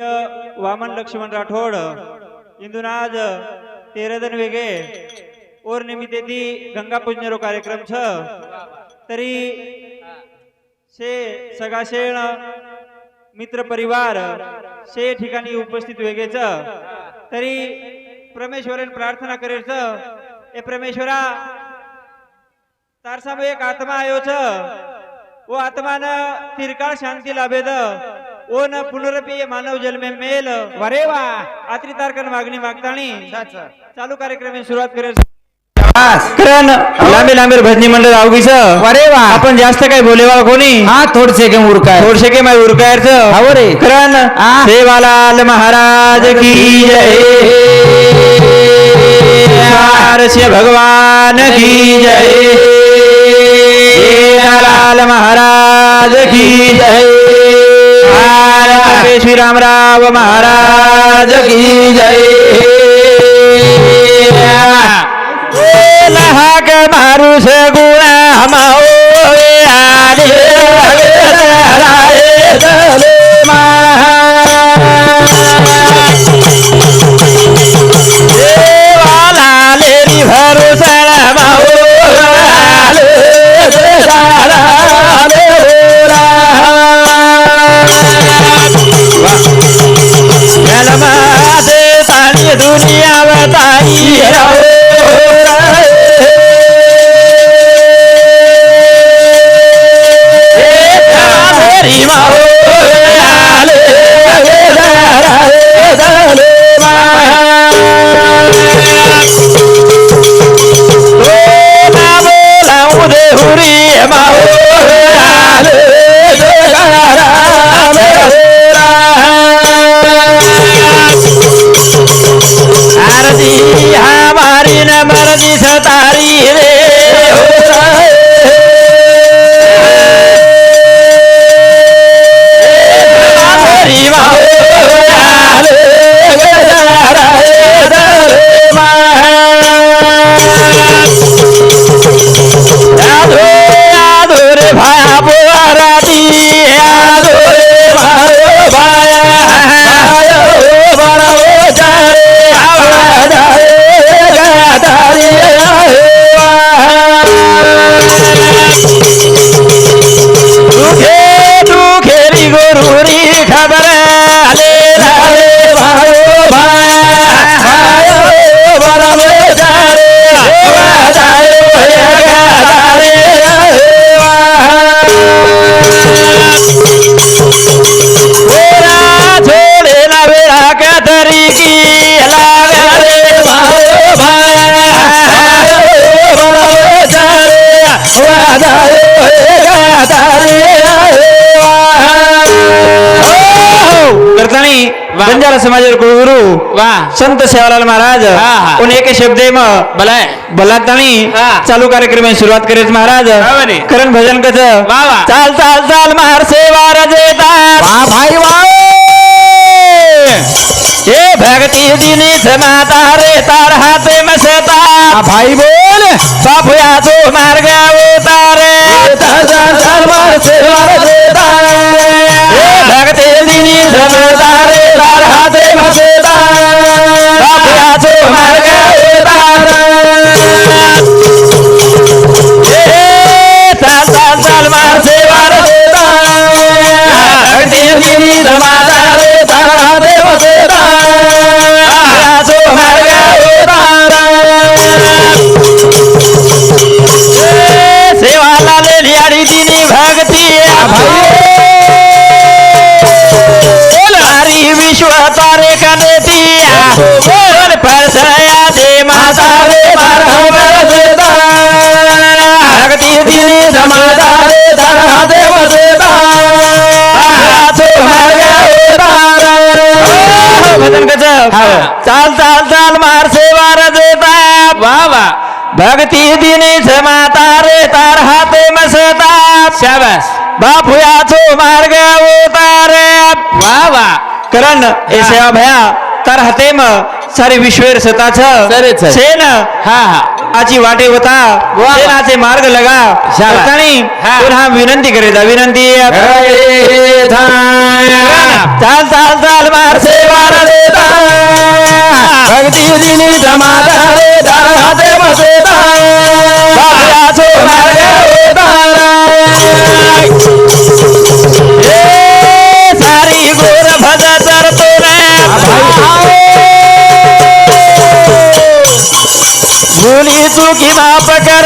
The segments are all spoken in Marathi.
वामन लक्ष्मण राठोड इंदुनाज तेरदन वेगे और निमित्ते गंगा पूजनेरो कार्यक्रम छ। तरी से सगाशेण मित्र परिवार से ठिकाणी उपस्थित वेगेच तरी परमेश्वरन प्रार्थना करेच ए परमेश्वरा तारसा एक आत्मा आयो छ। वो आत्मान तिरकाळ शांती लाभेद। ओ न पुनरपी मानव जन्मे मेल। वरे वा आत्री तारकन मागणी मागतानी शाबास. चालू कार्यक्रम सुरुवात करेल। कारण। लांबे लांबे भजनी मंडळ आवगीच वरे वा आपण जास्त काही बोलेवा कोणी? हा थोडसे के उरकाय थोडशे के माय उरकायच। हाव रे. कारण आ. सेवालाल महाराज की जय। आरस्य भगवान की जय। सेवालाल महाराज की जय। आर श्री रामराव महाराज की जय। लहाक मारुस गुणा बंजारा समाज गुरु वा संत सेवालाल महाराज. उन एक शब्दे म भलाय बलातानी हा. चालू कार्यक्रम सुरुवात करेच महाराज. करण भजन कस वा. चाल चाल चाल महार सेवा रजेता वा भाई वा हे भक्ती दिनी माता रे तार हाते मसता भाई बोल बापुया तो मार्ग उतारे चाल, चाल, चाल, महार सेवा भक्ती दिनी माता चाल चाल चाल मार सेवा देता. वा वा. भक्ती दिनी माता रे तार हाते मसता. शाबास. बापुयाचो मार्ग उतारे वा वा. करण ए सेवा भया तार हाते म सारे विश्वेर सताच. सेन हा हा. आची वाटे होता वा. सेनाचे मार्ग लगा. पुन्हा विनंती करीता विनंती. चाल चाल चाल मार सेवार देता भक्ती दिनी रे दार हाते बसेता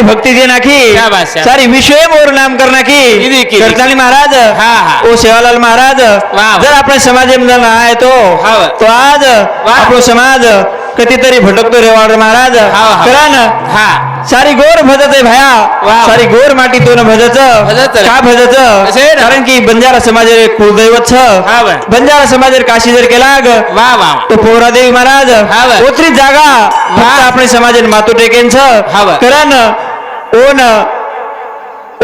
सारी भक्ति देना की? सारी विषय मोर नाम कर की? करताली महाराज। ओ सेवालाल महाराज जर आपण समाज आहे तो आज आपलो समाज कधीतरी भटकतो रेवाड महाराज। करा ना। सारी गोर भजत आहे भया। सारी गोर माटी तो न भजत का भजत? कारण की बंजारा समाज कुलदैवत छ। बंजारा समाज काशी जर केला तो पोहरा देवी महाराज ओत्री जागा। आपण समाज मातो टेकेन छ। करा ना। બા. કરન ઓન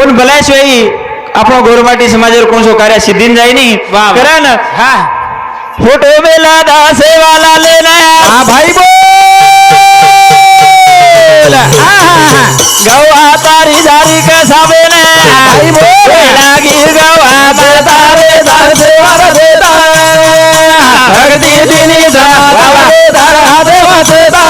ઓન ભલાઈશવાઈ આપણો ગોરમાટી સમાજે કોણસો કાર્ય સિદ્ધિન જાય ની વાહ, વાહ. કરન हा ફોટો મેલા દાસે વાલા લેના હા ભાઈ બોલ ગવા તારી જારી કસાવે ને ભાઈ બોલ લાગી ગવા તારે દાસે વાલા દેતા ભક્તિ દિની જાવા તારા હાથે વાસેતા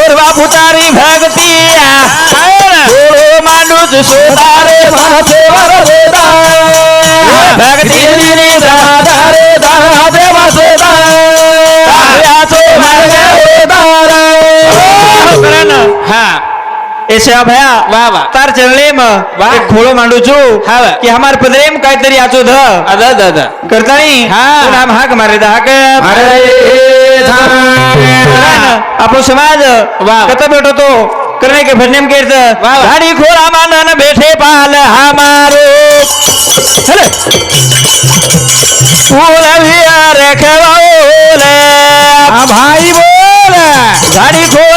रे महादेवा सेदा भक्तीने राधा रे राधा देवा सेदा याचो मार्ग हा એશા ભયા વાહ વાહ તાર ચરણે મ વાહ ખોળો માંડું છું હા કે હમાર પદરેમ કાઈ તરી આચો ધ અદ દ દ કરતાણી હા નામ હાક મારે દ હાક મારે આપણો સમાજ વાહ કતો બેઠો તો करने के भजन के गाड़ी खोला मानन बैठे पाल हमारो। चले। फूल भी रखवाओ बोले। भाई बोला। गाडी खोल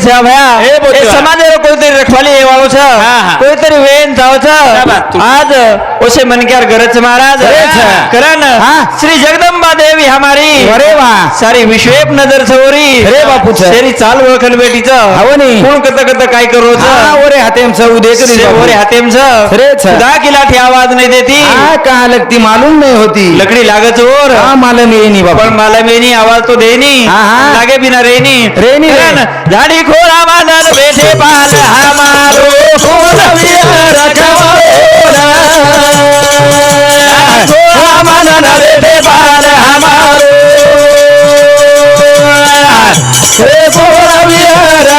છે ભયા. समाजाला कोणीतरी रखवाली हेवाउँछ कोणीतरी वेन धाउँछ आज ओसे मन क्या गरज महाराज करण श्री जगदम्बा देवी हमारी अरे वा सारी विश्वेप नजर छोरी अरे बापू शेरी चाल ओळखन बेटीच नाही कोण कत कत काय करो ओरे हातेम छ उद्याच ओरे हातेम छ अरे दहा किलाठी आवाज नाही देती का लगती मालूम नाही होती लकडी लागत ओर मला मेनी बाबा पण मालम मेनी आवाज तो देनी लागे बिना रेनी रेनी झाडी खोर आवाज आलो ની રે. કરણ, ઝાડી ખોરા માનલ બેઠે પાલ હમારો ખોરવિયા રખવાળો ખોરા માનલ બેઠે પાલ હમારો હે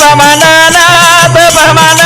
பமனானா பமனா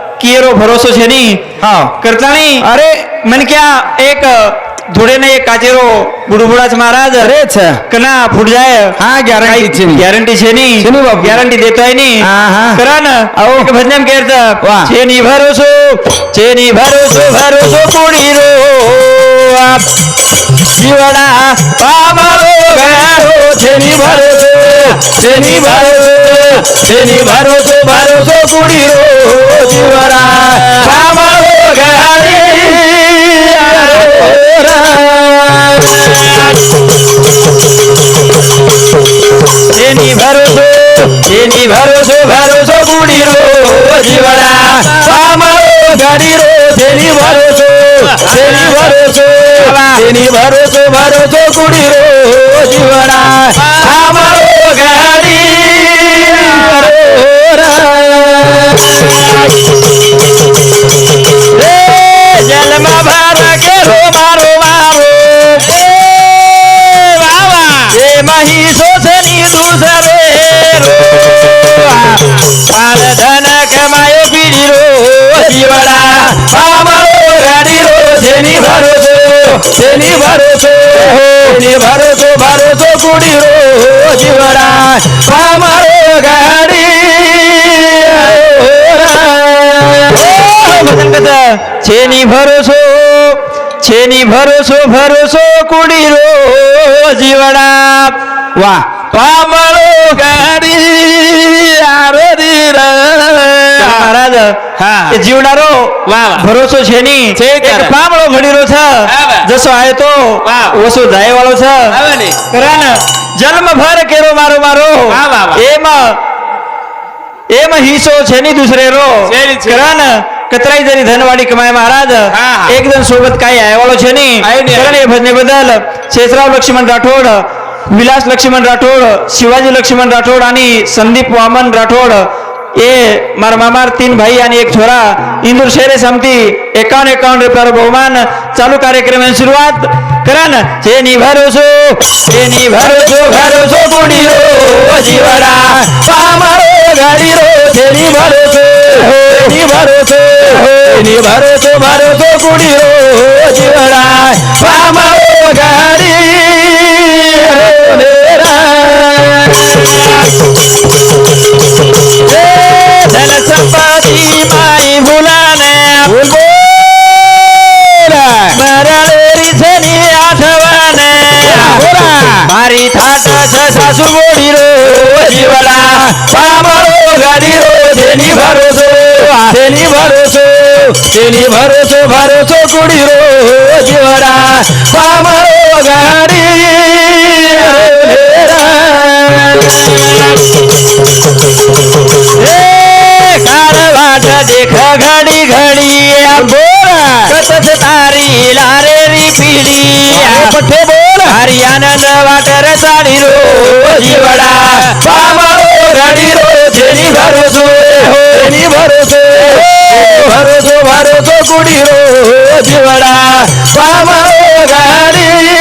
किए रो भरोसो छे नी। हाँ। करता नहीं अरे। मन क्या एक धुड़े ने एक काचेरो बुड़बुड़ाच महाराज अरे अच्छा। कना फुट जाए। हाँ गारंटी छे नी। गारंटी छे नी। सुनो बाप गारंटी देता है नी। हां हां। करा ना। आओ। एक भजन में कहता वाह। छे नी भरोसो छे नी भरोसो भरोसो पूरी रो। आप जीवड़ा पामारो गारो छे नी भरोसो। तेनी भारत तेनी भारत भारत कुडी रो जीवरा कामा हो गाडी तेनी भारत तेनी भारत भारत कुडी रो जीवरा कामा हो गाडी रो तेनी भारत तेनी भारत तेनी भारत भारत कुडी रो जीवरा नाही शोषणी दुसरे धन कमायो पिढी गाडी रो भरोसो शेनी भरोसो शेनी भरोसो भरोसो रो दिवाळा मामारो गाडी छेनी भरोसो छेनी भरोसो भरोसो कुडी रो जीवडा. ભરોસો શેની ભરોસો ભરોસો કુડી રો જીવડા વાહ પામળો ગાડી આરોરી ર. મહારાજ હા. એ જીવડારો વાહ, વાહ. ભરોસો છે ની છે એક કરે. પામળો ઘડીરો છે વાહ. જસો આયો તો વાહ. ઓછો જાય વાળો છે આવે ને કરાન જન્મ ભર કેરો મારો મારો વાહ, વાહ, વાહ. એમાં એમાં હિસ્સો છે ની દુસરે રો છે ની, છે. કરાન કતરાઈ જરી ધનવાડી કમાય મહારાજ હા, હા. એકદમ સોબત કાંઈ આય વાળો છે ની આય ને, કરણ એ ભજને બદલ શેષરાવ લક્ષ્મણ રાઠોડ विलास लक्ष्मण राठोड शिवाजी लक्ष्मण राठोड आणि संदीप वामन राठोड. ए मार मामार तीन भाई आणि एक छोरा. इंदूर शेरे समती एकावन्न एकावन्न रुपयावर बहुमान. चालू कार्यक्रम सुरुवात करन हे नि भरोसो हे नि भरोसो भरोसो कोणी रो जीवरा पामारो घरी रो हे नि भरोसो नि भरोसो नि भरोसो भरोसो कोणी रो जीवरा पामारो घरी पाशी माई बुलाने. बराळेरीसनी आठवाने मारी थाट सासू बोली रो. जीवला सामारो गाडी रो. तेनी भरोसो तेनी भरोसो तेनी भरोसो भरोसो कुडी रो. जीवला सामारो गाडी Yeah! शिडी पठे बोल। हरियानन वाटर चाली रो हिवाडा बाबा गाडी रो जेनी भरोसो। हो। जेनी भरोसो। भरोसो भरोसो कुडी रो हिवाडा बाबा गाडी।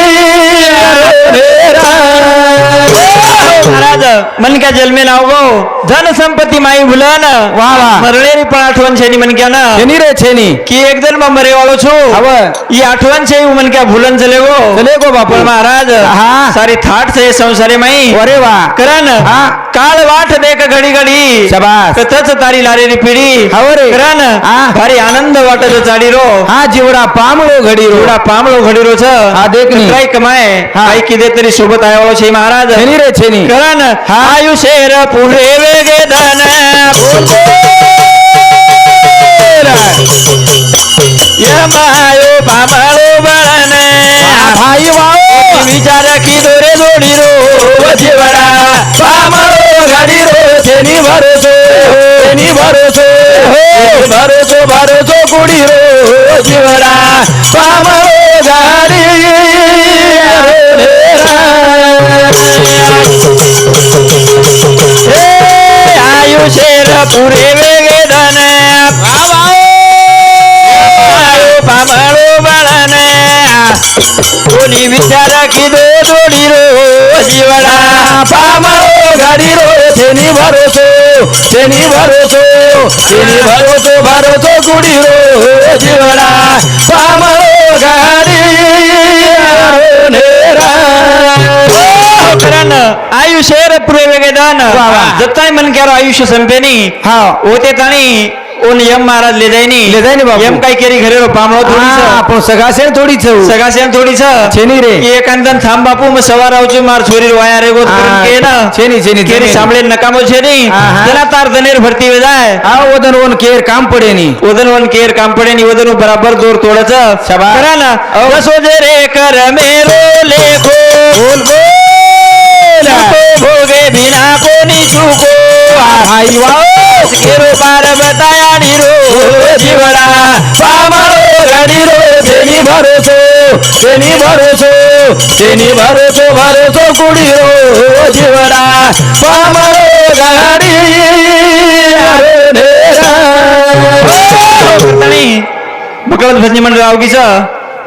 मनक्या जन्मे नाव गो। धन संपत्ती माई भुलन। वा वा। मरलेरी पण आठवण छेनी मनक्यान छेनी रे छेनी। की एक जण मरे वाळो छो। हव ई आठवण छे मनक्या भुलन चले गो। चले गो बापळ महाराज। हा। सारी थाट छे संसारे माई। अरे वा। करन हा। काळ वाट देख घडी घडी। शबास कथच तारी लारेरी पिढी। हव रे। करन हा। भारी आनंद वाटत चाडी रो। हा जीवडा पामळो घडी रो। जिवडा पामळो घडी रो छ। हा देख नी। काय कमाय काय किदे तरी सोबत आयो छे महाराज। छेनी रे छेनी। करन हा। आयुषेर पुढे वेगे धन. यमायो पामाळो बळन भाई वाओ विचार की दोरे जोडी रो वजीवडा बाबाळो गाडी रो सेनी भरोसो. सेनी भरोसो. भरोसो भरोसो कुडी रो वजीवडा बाबाळो गाडी. पुरे वेदन। पामळो बळन। कोणी विचार की दो दोडी रो जीवडा पामळो गाडी रो तेनी भरोसो तेनी भरोसो तेनी भरोसो भरोसो गुडी रो जीवडा पामळो गाडी नेरा। दान आयुष्य दान मन केरो आयुष्य संपेनी हा ओते ताणी ओन यम महाराज ले जायनी ले जायनी बाबू यम काय केरी घरे पामळो आपण छेनी रे एकांदन थांब बापू मग सवार आवची मार छोरी वाया रे गोत के ना छेनी छेनी केरी नकामो छेनी जला तार दनेर भरती वे जाय आ ओदन ओन केर काम पडे नी ओदन ओन केर काम पडे नी ओदन बराबर जोर तोडच शबा करा ना जे रे कर मेरो लेखो बोल बोल भोगे बिना कोणी चुको. आई वाओ गिरो पार्वताया निरो. जीवना पामारो गणिरो तेनी भरोसो तेनी भरोसो तेनी भरोसो भरोसो कुडीरो जीवना पामरो गाडी अरे नेरा भगवत भजनी मंडळ अवघीचा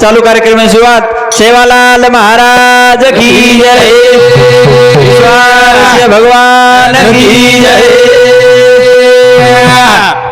चालू कार्यक्रमाची सुरुवात सेवालाल महाराज की जय. भगवान की जय.